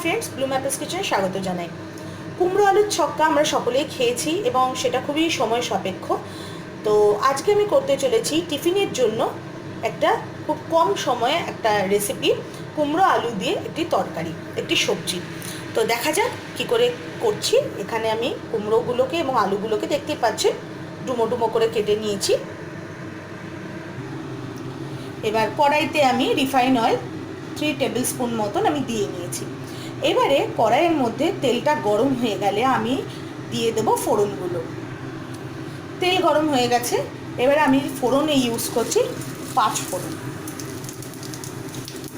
Friends blue ম্যাপেস কিচেনে স্বাগত জানাই। কুমড়ো আলুর ছক্কা আমরা সকলেই খেয়েছি এবং সেটা খুবই সময় সাপেক্ষ। তো আজকে আমি করতে চলেছি টিফিনের জন্য একটা খুব কম সময়ে একটা রেসিপি কুমড়ো আলু দিয়ে একটি তরকারি, একটি সবজি। তো দেখা যাক কি করে করছি। এখানে আমি কুমড়োগুলোকে এবং আলুগুলোকে দেখতে পাচ্ছি ডুমো ডুমো করে কেটে নিয়েছি। এবার কড়াইতে আমি refine oil three tablespoon মতন আমি দিয়ে নিয়েছি। এবারে কড়াইয়ের মধ্যে তেলটা গরম হয়ে গেলে আমি দিয়ে দেবো ফোড়নগুলো। তেল গরম হয়ে গেছে, এবারে আমি ফোড়নে ইউজ করছি পাঁচ ফোড়ন।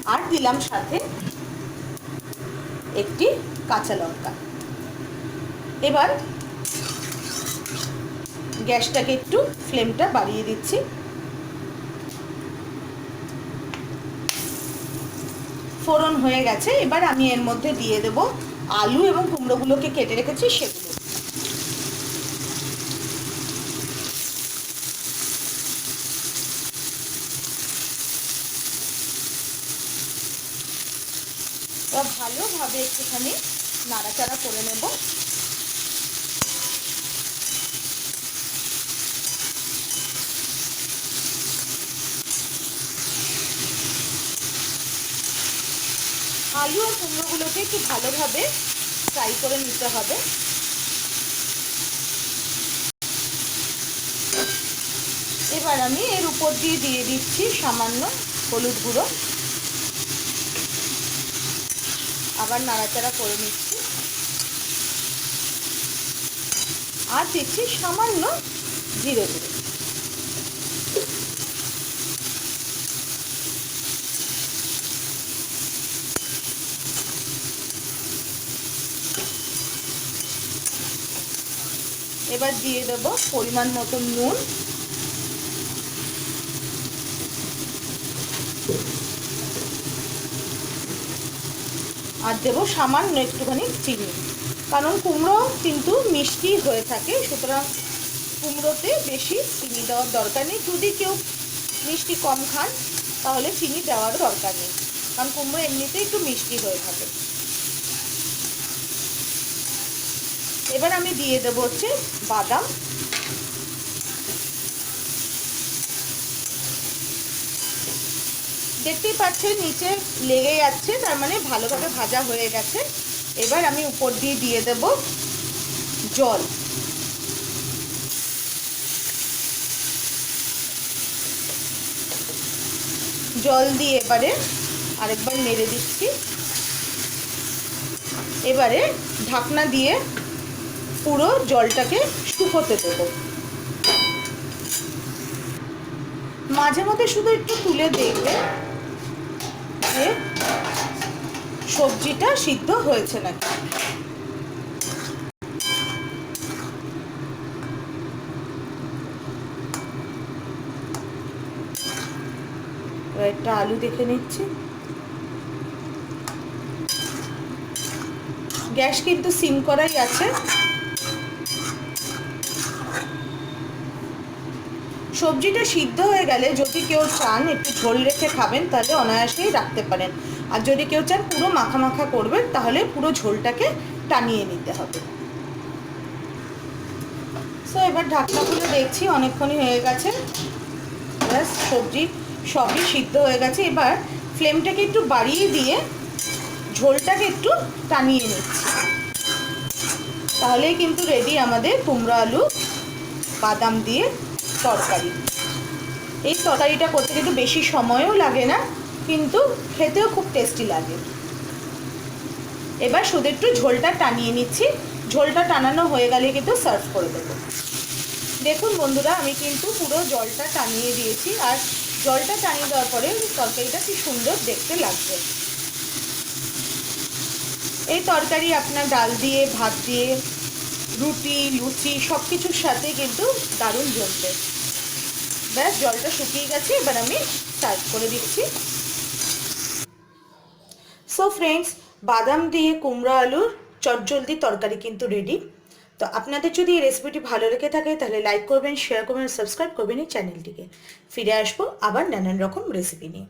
আর দিলাম সাথে একটি কাঁচা লঙ্কা। এবার গ্যাসটাকে একটু ফ্লেমটা বাড়িয়ে দিচ্ছি। ফোড়ন হয়ে গেছে, এবার আমি এর মধ্যে দিয়ে দেব আলু এবং কুমড়োগুলোকে কেটে রেখেছি সেগুলো। ভালোভাবে একটুখানি নাড়াচাড়া করে নেব। আলু আর কুমড়োগুলোকে একটু ভালোভাবে ফ্রাই করে নিতে হবে। এবার আমি এর উপর দিয়ে দিয়ে দিচ্ছি সামান্য হলুদ গুঁড়ো। আবার নাড়াচাড়া করে নিচ্ছি। আর দিচ্ছি সামান্য জিরে গুঁড়ো। এবার দিয়ে দেবো পরিমাণ মতো নুন। আর দেবো সামান্য একটুখানি চিনি। কারণ কুমড়ো কিন্তু মিষ্টি হয়ে থাকে, সুতরাং কুমড়োতে বেশি চিনি দেওয়ার দরকার নেই। যদি কেউ মিষ্টি কম খান, তাহলে চিনি দেওয়ার দরকার নেই। কারণ কুমড়ো এমনিতে একটু মিষ্টি হয়ে থাকে। এবার আমি দিয়ে দেবো হচ্ছে বাদাম। দেখতেই পাচ্ছেন, নিচে লেগে যাচ্ছে, তার মানে ভালোভাবে ভাজা হয়ে গেছে। এবার আমি উপর দিয়ে দিয়ে দেব জল। জল দিয়ে এবারে আরেকবার নেড়ে দিচ্ছি। এবারে ঢাকনা দিয়ে পুরো জলটাকে শুকোতে দেব। মাঝে মধ্যে শুধু একটু তুলে দেখবে যে সবজিটা সিদ্ধ হয়েছে নাকি। একটা আলু দেখে নিচ্ছি। গ্যাস কিন্তু সিম করাই আছে। সবজিটা সিদ্ধ হয়ে গেলে যদি কেউ চান একটু ঝোল রেখে খাবেন, তাহলে অনায়াসেই রাখতে পারেন। আর যদি কেউ চান পুরো মাখা মাখা করবেন, তাহলে পুরো ঝোলটাকে টানিয়ে নিতে হবে। সো এবার ঢাকনা খুলে দেখছি, অনেকক্ষণই হয়ে গেছে। ব্যাস, সবজি সবই সিদ্ধ হয়ে গেছে। এবার ফ্লেমটাকে একটু বাড়িয়ে দিয়ে ঝোলটাকে একটু টানিয়ে নিচ্ছি। তাহলেই কিন্তু রেডি আমাদের কুমড়ো আলু, বাদাম দিয়ে তরকারি। এই তরকারিটা করতে কিন্তু বেশি সময়ও লাগে না, কিন্তু খেতেও খুব টেস্টি লাগে। এবার শুধু একটু ঝোলটা টানিয়ে নিচ্ছি। ঝোলটা টানানো হয়ে গেলে কিন্তু সার্ভ করে দেবো। দেখুন বন্ধুরা, আমি কিন্তু পুরো জলটা টানিয়ে দিয়েছি, আর জলটা টানিয়ে দেওয়ার পরে তরকারিটা কি সুন্দর দেখতে লাগবে। এই তরকারি আপনার ডাল দিয়ে, ভাত দিয়ে, রুটি, লুচি সব কিছুর সাথে কিন্তু দারুণ জমবে ব্যাস, জলটা শুকিয়ে গেছে, এবার আমি সার্ভ করে দিচ্ছি। সো ফ্রেন্ডস বাদাম দিয়ে কুমড়ো আলুর চটজলদি তরকারি কিন্তু রেডি তো আপনাদের যদি এই রেসিপিটি ভালো লেগে থাকে, তাহলে লাইক করবেন শেয়ার করবেন সাবস্ক্রাইব করবেন এই চ্যানেলটিকে ফিরে আসব আবার নানান রকম রেসিপি নিয়ে।